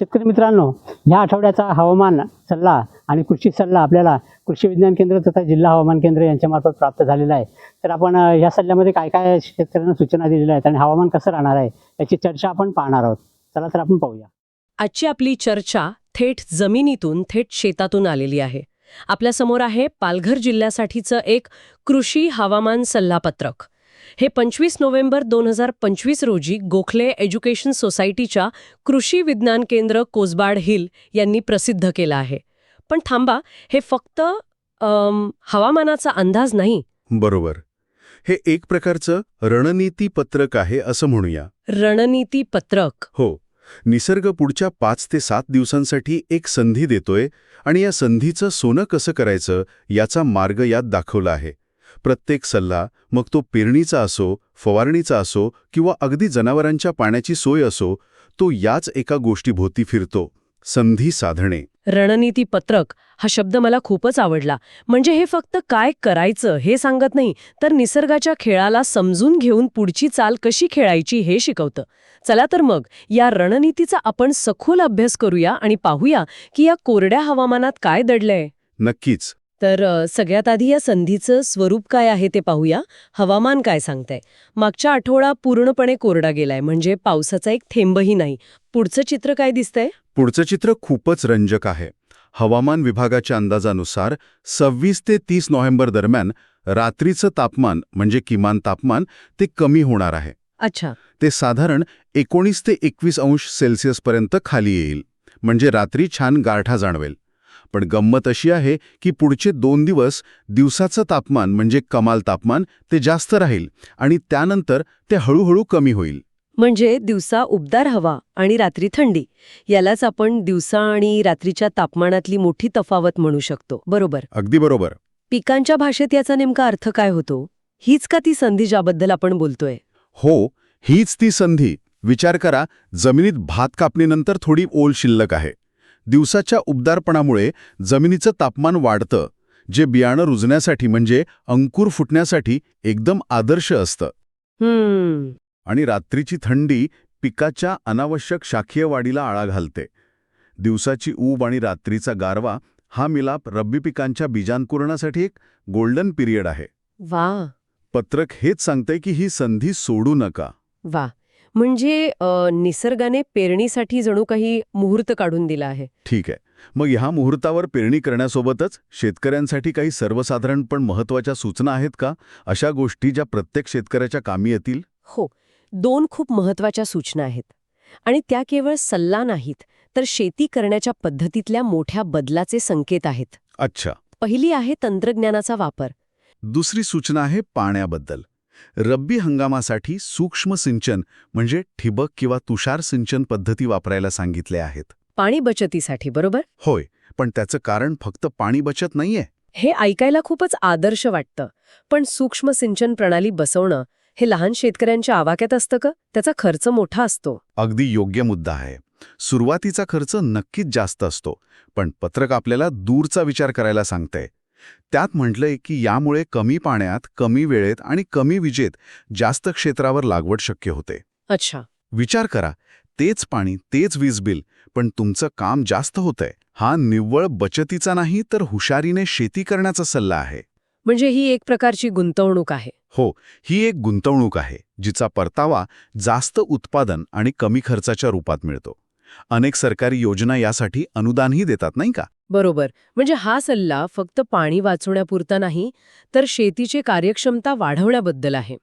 शेतकरी मित्रांनो ह्या आठवड्याचा हवामान सल्ला आणि कृषी सल्ला आपल्याला कृषी विज्ञान केंद्र तथा जिल्हा हवामान केंद्र यांच्यामार्फत प्राप्त झालेला आहे. तर आपण या सल्ल्यामध्ये काय काय शेतकऱ्यांना सूचना दिलेल्या आहेत आणि हवामान कसं राहणार आहे याची चर्चा आपण पाहणार आहोत. चला तर आपण पाहूया. आजची आपली चर्चा थेट जमिनीतून थेट शेतातून आलेली आहे. आपल्यासमोर आहे पालघर जिल्ह्यासाठीचं एक कृषी हवामान सल्लापत्रक. हे पंचवीस नोव्हेंबर दोन हजार पंचवीस रोजी गोखले एज्युकेशन सोसायटीच्या कृषी विज्ञान केंद्र कोसबाड हिल यांनी प्रसिद्ध केलं आहे. पण थांबा हे फक्त हवामानाचा अंदाज नाही. बरोबर. हे एक प्रकारचं रणनीती पत्रक आहे असं म्हणूया. रणनीती पत्रक. हो. निसर्ग पुढच्या पाच ते सात दिवसांसाठी एक संधी देतोय आणि या संधीचं सोनं कसं करायचं याचा मार्ग यात दाखवला आहे. प्रत्येक सल्ला मग तो पेरणीचा असो फवारणीचा असो किंवा अगदी जनावरांच्या पाण्याची सोय असो तो याच एका गोष्टीभोवती फिरतो संधी साधणे. रणनीती पत्रक हा शब्द मला खूपच आवडला. म्हणजे हे फक्त काय करायचं हे सांगत नाही तर निसर्गाच्या खेळाला समजून घेऊन पुढची चाल कशी खेळायची हे शिकवतं. चला तर मग या रणनीतीचा आपण सखोल अभ्यास करूया आणि पाहूया की या कोरड्या हवामानात काय दडलंय. नक्कीच. तर सगळ्यात आधी या संधीचं स्वरूप काय आहे ते पाहूया. हवामान काय सांगतंय? मागच्या आठवडा पूर्णपणे कोरडा गेलाय म्हणजे पावसाचा एक थेंबही नाही. पुढचं चित्र काय दिसतंय? पुढचं चित्र खूपच रंजक आहे. हवामान विभागाच्या अंदाजानुसार सव्वीस ते तीस नोव्हेंबर दरम्यान रात्रीचं तापमान म्हणजे किमान तापमान ते कमी होणार आहे. अच्छा. ते साधारण एकोणीस ते एकवीस अंश सेल्सिअसपर्यंत खाली येईल. म्हणजे रात्री छान गारठा जाणवेल. पण गंमत अशी आहे की पुढचे दोन दिवस दिवसाचं तापमान म्हणजे कमाल तापमान ते जास्त राहील आणि त्यानंतर ते हळूहळू कमी होईल. म्हणजे दिवसा उबदार हवा आणि रात्री थंडी यालाच आपण दिवसा आणि रात्रीच्या तापमानातली मोठी तफावत म्हणू शकतो. बरोबर? अगदी बरोबर. पिकांच्या भाषेत याचा नेमका अर्थ काय होतो? हीच का ती संधी ज्याबद्दल आपण बोलतोय? हो हीच ती संधी. विचार करा जमिनीत भात कापणीनंतर थोडी ओल शिल्लक आहे. दिवसाच्या उबदारपणामुळे जमिनीचं तापमान वाढतं जे बियाणं रुजण्यासाठी म्हणजे अंकुर फुटण्यासाठी एकदम आदर्श असतं. हम्म. आणि रात्रीची थंडी पिकाच्या अनावश्यक शाखीय वाढीला आळा घालते. दिवसाची ऊब आणि रात्रीचा गारवा हा मिलाप रब्बी पिकांच्या बीजांकुरणासाठी एक गोल्डन पिरियड आहे. वा. पत्रक हेच सांगते की ही संधी सोडू नका. वा. म्हणजे निसर्गाने पेरणीसाठी जणू काही मुहूर्त काढून दिला आहे. ठीक आहे. मग ह्या मुहूर्तावर पेरणी करण्यासोबतच शेतकऱ्यांसाठी काही सर्वसाधारण पण महत्त्वाच्या सूचना आहेत का? अशा गोष्टी ज्या प्रत्येक शेतकऱ्याच्या कामी येतील? हो. दोन खूप महत्त्वाच्या सूचना आहेत. आणि त्या केवळ सल्ला नाहीत तर शेती करण्याच्या पद्धतीतल्या मोठ्या बदलाचे संकेत आहेत. अच्छा. पहिली आहे तंत्रज्ञानाचा वापर. दुसरी सूचना आहे पाण्याबद्दल. रब्बी हंगामासाठी सूक्ष्म सिंचन म्हणजे ठिबक किंवा तुषार सिंचन पद्धती वापरायला सांगितले आहेत. पाणी बचतीसाठी बरोबर? होय पण त्याचं कारण फक्त पाणी बचत नाहीये. हे ऐकायला खूपच आदर्श वाटतं. पण सूक्ष्म सिंचन प्रणाली बसवणं हे लहान शेतकऱ्यांच्या आवाक्यात असतं का? त्याचा खर्च मोठा असतो. अगदी योग्य मुद्दा आहे. सुरुवातीचा खर्च नक्कीच जास्त असतो पण पत्रक आपल्याला दूरचा विचार करायला सांगतंय. त्यात म्हटलंय की यामुळे कमी पाण्यात कमी वेळेत आणि कमी विजेत जास्त क्षेत्रावर लागवड शक्य होते. अच्छा. विचार करा तेच पाणी तेच वीज बिल पण तुमचं काम जास्त होतंय. हा निव्वळ बचतीचा नाही तर हुशारीने शेती करण्याचा सल्ला आहे. म्हणजे ही एक प्रकारची गुंतवणूक आहे. हो ही एक गुंतवणूक आहे जिचा परतावा जास्त उत्पादन आणि कमी खर्चाच्या रूपात मिळतो. अनेक सरकारी योजना यासाठी अनुदानही देतात नाही का? बरोबर. म्हणजे हा सल्ला फक्त पाणी वाचवण्यापुरता नाही तर शेतीची कार्यक्षमता वाढवण्याबद्दल आहे.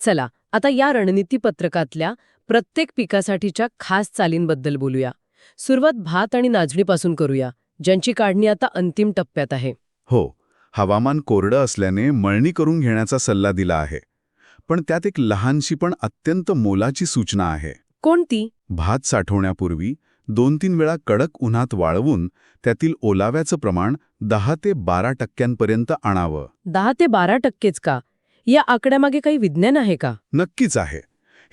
चला आता या रणनीती पत्रकातल्या प्रत्येक पिकासाठीच्या खास चालींबद्दल बोलूया. सुरुवात भात आणि नाचणीपासून करूया ज्यांची काढणी आता अंतिम टप्प्यात आहे. हो हवामान कोरडं असल्याने मळणी करून घेण्याचा सल्ला दिला आहे. पण त्यात एक लहानशी पण अत्यंत मोलाची सूचना आहे. कोणती? भात साठवण्यापूर्वी दोन तीन वेळा कडक उन्हात वाळवून त्यातील ओलाव्याचं प्रमाण दहा ते बारा टक्क्यांपर्यंत आणावं. दहा ते बारा टक्केच का? या आकड्यामागे काही विज्ञान आहे का? नक्कीच आहे.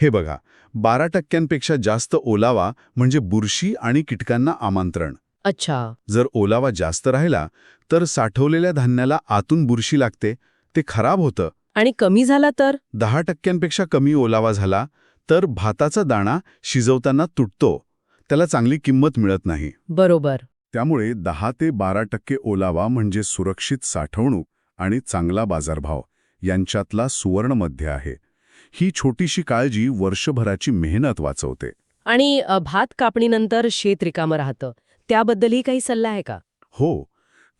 हे बघा बारा टक्क्यांपेक्षा जास्त ओलावा म्हणजे बुरशी आणि कीटकांना आमंत्रण. अच्छा. जर ओलावा जास्त राहिला तर साठवलेल्या धान्याला आतून बुरशी लागते ते खराब होतं. आणि कमी झाला तर? दहा टक्क्यांपेक्षा कमी ओलावा झाला तर भाताचा दाणा शिजवताना तुटतो. त्याला चांगली किंमत मिळत नाही. बरोबर. त्यामुळे दहा ते बारा टक्के ओलावा म्हणजे सुरक्षित साठवणूक आणि चांगला बाजारभाव यांच्यातला सुवर्णमध्य आहे. ही छोटीशी काळजी वर्षभराची मेहनत वाचवते. आणि भात कापणीनंतर शेत रिकामं राहतं. त्याबद्दलही काही सल्ला आहे का? हो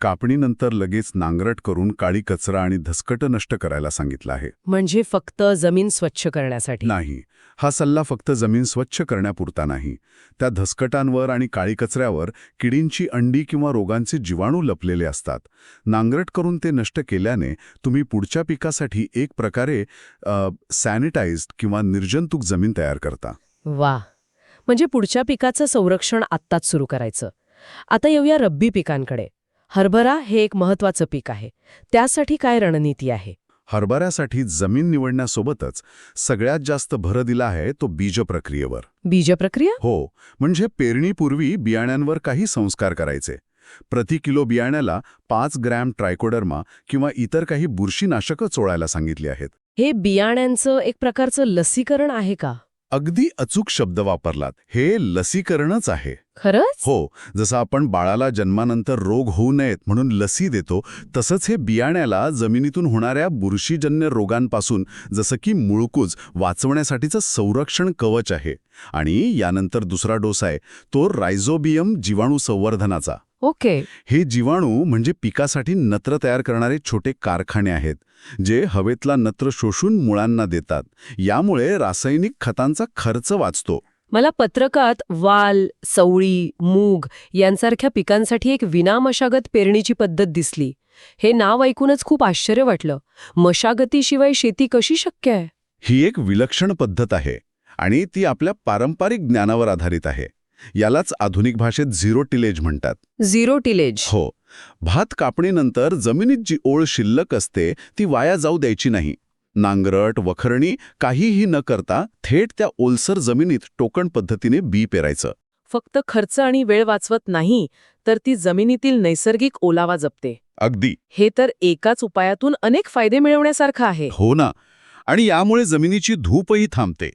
कापणीनंतर लगेच नांगरट करून काळी कचरा आणि धसकट नष्ट करायला सांगितलं आहे. म्हणजे फक्त जमीन स्वच्छ करण्यासाठी? नाही. हा सल्ला फक्त जमीन स्वच्छ करण्यापुरता नाही. त्या धसकटांवर आणि काळी कचऱ्यावर किडींची अंडी किंवा रोगांचे जीवाणू लपलेले असतात. नांगरट करून ते नष्ट केल्याने तुम्ही पुढच्या पिकासाठी एक प्रकारे सॅनिटाइज्ड किंवा निर्जंतुक जमीन तयार करता. वा. म्हणजे पुढच्या पिकाचं संरक्षण आत्ताच सुरू करायचं. आता येऊया रब्बी पिकांकडे. हरभरा हे एक महत्वाचं पीक आहे. त्यासाठी काय रणनीती आहे? हरभऱ्यासाठी जमीन निवडण्यासोबतच सगळ्यात जास्त भर दिला आहे तो बीज प्रक्रियेवर बीज प्रक्रिया हो म्हणजे पेरणीपूर्वी बियाण्यांवर काही संस्कार करायचे. प्रति किलो बियाण्याला पाच ग्रॅम ट्रायकोडर्मा किंवा इतर काही बुरशीनाशकं चोळायला सांगितली आहेत. हे बियाण्यांचं एक प्रकारचं लसीकरण आहे का? अगदी अचूक शब्द वापरलात. हे लसीकरणच आहे. खरंच? हो. जसं आपण बाळाला जन्मानंतर रोग होऊ नयेत म्हणून लसी देतो तसंच हे बियाण्याला जमिनीतून होणाऱ्या बुरशीजन्य रोगांपासून जसं की मुळकूज वाचवण्यासाठीचं संरक्षण कवच आहे. आणि यानंतर दुसरा डोस आहे तो रायझोबियम जीवाणू संवर्धनाचा. ओके. हे जीवाणू म्हणजे पिकासाठी नत्र तयार करणारे छोटे कारखाने आहेत जे हवेतला नत्र शोषून मुळांना देतात. यामुळे रासायनिक खतांचा खर्च वाचतो. मला पत्रकात वाल सवळी मूग यांसारख्या पिकांसाठी एक विनामशागत पेरणीची पद्धत दिसली. हे नाव ऐकूनच खूप आश्चर्य वाटलं. मशागतीशिवाय शेती कशी शक्य आहे? ही एक विलक्षण पद्धत आहे आणि ती आपल्या पारंपरिक ज्ञानावर आधारित आहे. यालाच आधुनिक भाषेत झिरो टिलेज म्हणतात. Zero tillage. हो. भात कापणीनंतर जमिनीत जी ओळ शिल्लक असते ती वाया जाऊ द्यायची नाही. नांगरट वखरणी काहीही न करता थेट त्या ओलसर जमिनीत टोकण पद्धतीने बी पेरायचं. फक्त खर्च आणि वेळ वाचवत नाही तर ती जमिनीतील नैसर्गिक ओलावा जपते. अगदी. हे तर एकाच उपायातून अनेक फायदे मिळवण्यासारखं आहे. हो ना. आणि यामुळे जमिनीची धूपही थांबते.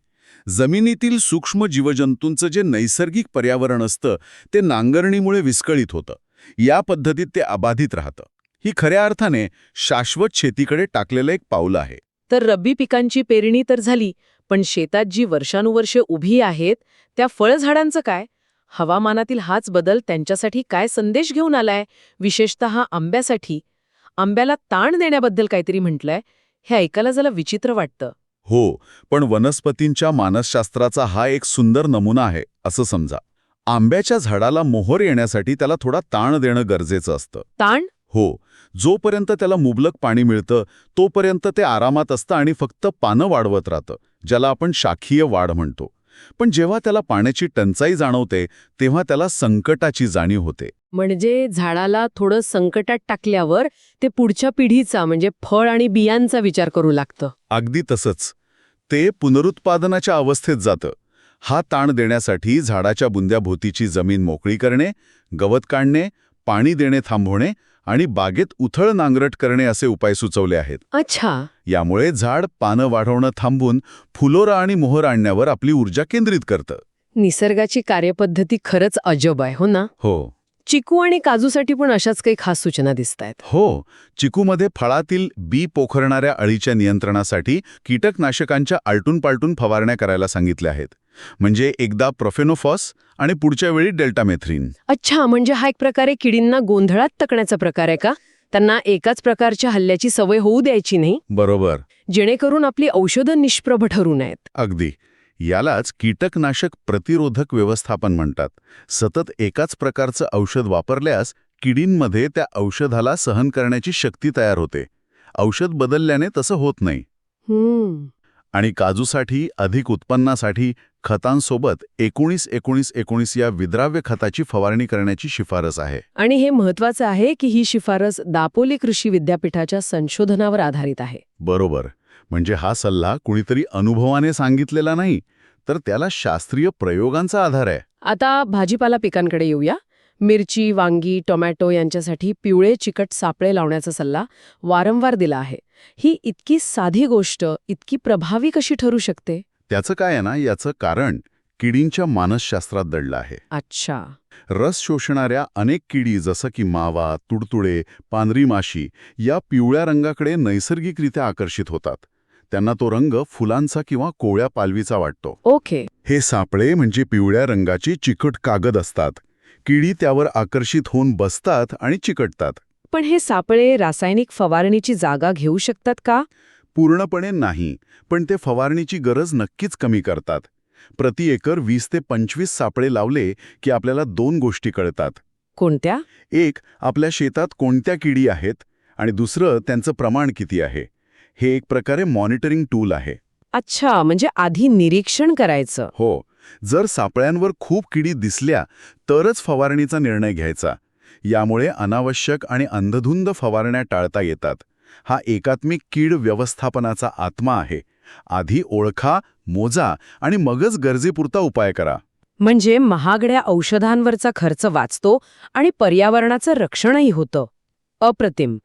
जमिनीतील सूक्ष्म जीवजंतूंचं जे नैसर्गिक पर्यावरण असतं ते नांगरणीमुळे विस्कळीत होतं. या पद्धतीत ते अबाधित राहतं. ही खऱ्या अर्थाने शाश्वत शेतीकडे टाकलेलं एक पाऊल आहे. तर रब्बी पिकांची पेरणी तर झाली पण शेतात जी वर्षानुवर्षे उभी आहेत त्या फळझाडांचं काय? हवामानातील हाच बदल त्यांच्यासाठी काय संदेश घेऊन आलाय? विशेषतः आंब्यासाठी. आंब्याला ताण देण्याबद्दल काहीतरी म्हटलंय. हे ऐकायला जरा विचित्र वाटतं. हो पण वनस्पतींच्या मानसशास्त्राचा हा एक सुंदर नमुना आहे असं समजा. आंब्याच्या झाडाला मोहर येण्यासाठी त्याला थोडा ताण देणं गरजेचं असतं. ताण? हो जोपर्यंत त्याला मुबलक पाणी मिळतं तोपर्यंत ते आरामात असतं आणि फक्त पानं वाढवत राहतं ज्याला आपण शाखीय वाढ म्हणतो. पण जेव्हा त्याला पाण्याची टंचाई जाणवते तेव्हा त्याला संकटाची जाणीव होते. म्हणजे झाडाला थोडं संकटात टाकल्यावर ते पुढच्या पिढीचा म्हणजे फळ आणि बियांचा विचार करू लागतं. अगदी तसंच. ते पुनरुत्पादनाच्या अवस्थेत जातं. हा ताण देण्यासाठी झाडाच्या बुंद्याभोवतीची जमीन मोकळी करणे गवत काढणे पाणी देणे थांबवणे आणि बागेत उथळ नांगरट करणे असे उपाय सुचवले आहेत. अच्छा. यामुळे झाड पानं वाढवणं थांबून फुलोरा आणि मोहर आणण्यावर आपली ऊर्जा केंद्रित करतं. निसर्गाची कार्यपद्धती खरंच अजब आहे हो ना? हो. चिकू आणि काजूसाठी पण अशाच काही खास सूचना दिसत आहेत हो चिकूमध्ये फळातील बी पोखरणाऱ्या अळीच्या नियंत्रणासाठी कीटकनाशकांच्या आलटून पालटून फवारण्या करायला सांगितल्या आहेत. म्हणजे एकदा प्रोफेनोफॉस आणि पुढच्या वेळी डेल्टामेथ्रिन. अच्छा म्हणजे हा एक प्रकारे किडींना गोंधळात तकण्याचा प्रकार आहे का? त्यांना एकाच प्रकारच्या हल्ल्याची सवय होऊ द्यायची नाही? बरोबर. जेणेकरून आपली औषधं निष्प्रभ ठरू नयेत. अगदी. यालाच कीटकनाशक प्रतिरोधक व्यवस्थापन म्हणतात. सतत एकाच प्रकारचं औषध वापरल्यास किडींमध्ये त्या औषधाला सहन करण्याची शक्ती तयार होते. औषध बदलल्याने तसं होत नाही. आणि काजूसाठी अधिक उत्पन्नासाठी खतांसोबत एकोणीस एकोणीस एकोणीस या विद्राव्य खताची फवारणी करण्याची शिफारस आहे. आणि हे महत्वाचं आहे की ही शिफारस दापोली कृषी विद्यापीठाच्या संशोधनावर आधारित आहे. बरोबर. म्हणजे हा सल्ला कुणीतरी अनुभवाने सांगितलेला नाही तर त्याला शास्त्रीय प्रयोगांचा आधार आहे. आता भाजीपाला पिकांकडे येऊया. मिरची वांगी टोमॅटो यांच्यासाठी पिवळे चिकट सापळे लावण्याचा सल्ला वारंवार दिला आहे. ही इतकी साधी गोष्ट इतकी प्रभावी कशी ठरू शकते? त्याचं काय आहे ना याचं कारण किडींच्या मानसशास्त्रात दडला आहे. अच्छा. रस शोषणाऱ्या अनेक किडी जसं की मावा तुडतुडे पांढरी माशी या पिवळ्या रंगाकडे नैसर्गिकरित्या आकर्षित होतात. त्यांना तो रंग फुलांचा किंवा कोवळ्या पालवीचा वाटतो. ओके. हे सापळे म्हणजे पिवळ्या रंगाची चिकट कागद असतात. किडी त्यावर आकर्षित होऊन बसतात आणि चिकटतात. पण हे सापळे रासायनिक फवारणीची जागा घेऊ शकतात का? पूर्णपणे नाही पण ते फवारणीची गरज नक्कीच कमी करतात. प्रति एकर वीस ते पंचवीस सापळे लावले की आपल्याला दोन गोष्टी कळतात. कोणत्या? एक आपल्या शेतात कोणत्या किडी आहेत? आणि दुसरं त्यांचं प्रमाण किती आहे? हे एक प्रकारे मॉनिटरिंग टूल आहे. अच्छा म्हणजे आधी निरीक्षण करायचं. हो जर सापळ्यांवर खूप किडी दिसल्या तरच फवारणीचा निर्णय घ्यायचा. यामुळे अनावश्यक आणि अंधधुंद फवारण्या टाळता येतात. हा एकात्मिक कीड व्यवस्थापनाचा आत्मा आहे. आधी ओळखा मोजा आणि मगच गरजेपुरता उपाय करा. म्हणजे महागड्या औषधांवरचा खर्च वाचतो आणि पर्यावरणाचं रक्षणही होतं. अप्रतिम.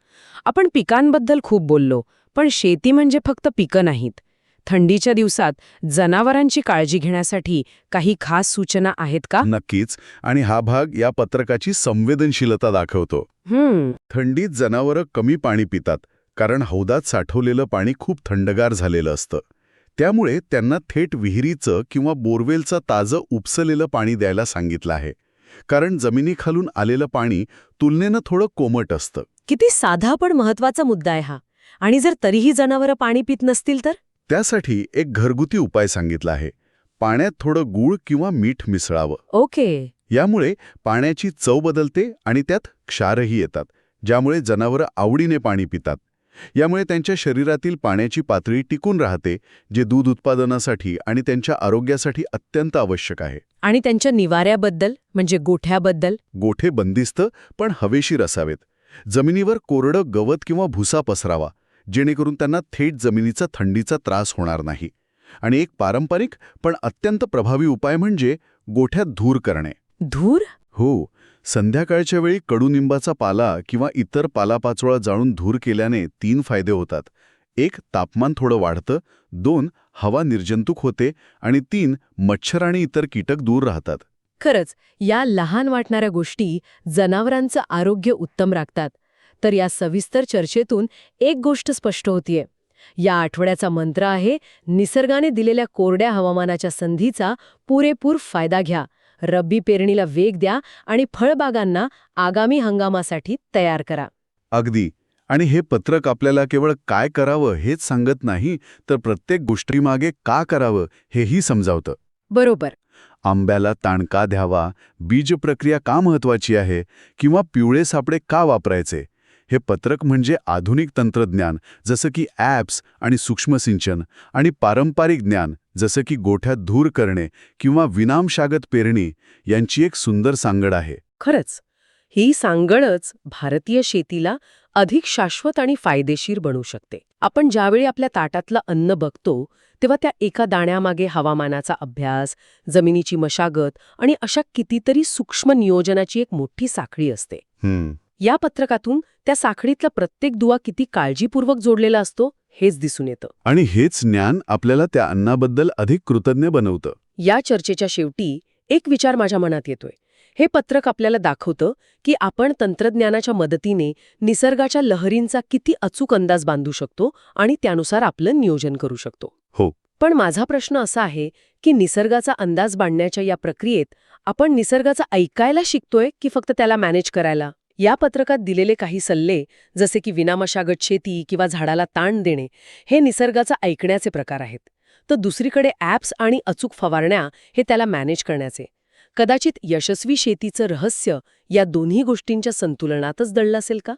आपण पिकांबद्दल खूप बोललो. पण शेती म्हणजे फक्त पिकं नाहीत. थंडीच्या दिवसात जनावरांची काळजी घेण्यासाठी काही खास सूचना आहेत का? नक्कीच. आणि हा भाग या पत्रकाची संवेदनशीलता दाखवतो. हम्म. थंडीत जनावरं कमी पाणी पितात कारण हौदात साठवलेलं पाणी खूप थंडगार झालेलं असतं. त्यामुळे त्यांना थेट विहिरीचं किंवा बोरवेलचं ताजं उपसलेलं पाणी द्यायला सांगितलं आहे. कारण जमिनीखालून आलेलं पाणी तुलनेनं थोडं कोमट असतं. किती साधा पण महत्त्वाचा मुद्दा आहे हा. आणि जर तरीही जनावरं पाणी पित नसतील तर? त्यासाठी एक घरगुती उपाय सांगितला आहे. पाण्यात थोडं गूळ किंवा मीठ मिसळावं. ओके. यामुळे पाण्याची चव बदलते आणि त्यात क्षारही येतात ज्यामुळे जनावरं आवडीने पाणी पितात. यामुळे त्यांच्या शरीरातील पाण्याची पातळी टिकून राहते जे दूध उत्पादनासाठी आणि त्यांच्या आरोग्यासाठी अत्यंत आवश्यक आहे. आणि त्यांच्या निवाऱ्याबद्दल म्हणजे गोठ्याबद्दल? गोठे बंदिस्त पण हवेशीर असावेत. जमिनीवर कोरडं गवत किंवा भुसा पसरावा. जेणेकरून त्यांना थेट जमिनीचा थंडीचा त्रास होणार नाही. आणि एक पारंपरिक पण अत्यंत प्रभावी उपाय म्हणजे गोठ्यात धूर करणे. धूर? हो. संध्याकाळच्या वेळी कडुनिंबाचा पाला किंवा इतर पालापाचोळा जाळून धूर केल्याने तीन फायदे होतात. एक तापमान थोडं वाढतं. दोन हवा निर्जंतुक होते. आणि तीन मच्छर आणि इतर कीटक दूर राहतात. खरंच या लहान वाटणाऱ्या गोष्टी जनावरांचं आरोग्य उत्तम राखतात. तर या सविस्तर चर्चेतून एक गोष्ट स्पष्ट होतीये. या आठवड्याचा मंत्र आहे निसर्गाने दिलेल्या कोरड्या हवामानाच्या संधीचा पुरेपूर फायदा घ्या. रब्बी पेरणीला वेग द्या आणि फळबागांना आगामी हंगामासाठी तयार करा. अगदी. आणि हे पत्रक आपल्याला केवळ काय करावं हेच सांगत नाही तर प्रत्येक गोष्टीमागे का करावं हेही समजावतं. बरोबर. आंब्याला ताण का द्यावा बीज प्रक्रिया का महत्वाची आहे किंवा पिवळे सापडे का वापरायचे? हे पत्रक म्हणजे आधुनिक तंत्रज्ञान जसं की ॲप्स आणि सूक्ष्मसिंचन आणि पारंपरिक ज्ञान जसं की गोठ्यात धूर करणे किंवा विनामशागत पेरणी यांची एक सुंदर सांगड आहे. खरंच ही सांगडच भारतीय शेतीला अधिक शाश्वत आणि फायदेशीर बनवू शकते. आपण ज्यावेळी आपल्या ताटातलं अन्न बघतो तेव्हा त्या एका दाण्यामागे हवामानाचा अभ्यास जमिनीची मशागत आणि अशा कितीतरी सूक्ष्म नियोजनाची एक मोठी साखळी असते. या पत्रकातून त्या साखळीतला प्रत्येक दुवा किती काळजीपूर्वक जोडलेला असतो हेच दिसून येतं. आणि हेच ज्ञान आपल्याला त्या अन्नाबद्दल अधिक कृतज्ञ बनवतं. या चर्चेच्या शेवटी एक विचार माझ्या मनात येतोय. हे पत्रक आपल्याला दाखवतं की आपण तंत्रज्ञानाच्या मदतीने निसर्गाच्या लहरींचा किती अचूक अंदाज बांधू शकतो आणि त्यानुसार आपलं नियोजन करू शकतो. हो. पण माझा प्रश्न असा आहे की निसर्गाचा अंदाज बांधण्याच्या या प्रक्रियेत आपण निसर्गाचा ऐकायला शिकतोय की फक्त त्याला मॅनेज करायला? या पत्रकात दिलेले काही सल्ले जसे की विनामशागत शेती किंवा झाडाला ताण देणे हे निसर्गाचा ऐकण्याचे प्रकार आहेत. तर दुसरीकडे ॲप्स आणि अचूक फवारण्या हे त्याला मॅनेज करण्याचे. कदाचित यशस्वी शेतीचं रहस्य या दोन्ही गोष्टींच्या संतुलनातच दडलं असेल का?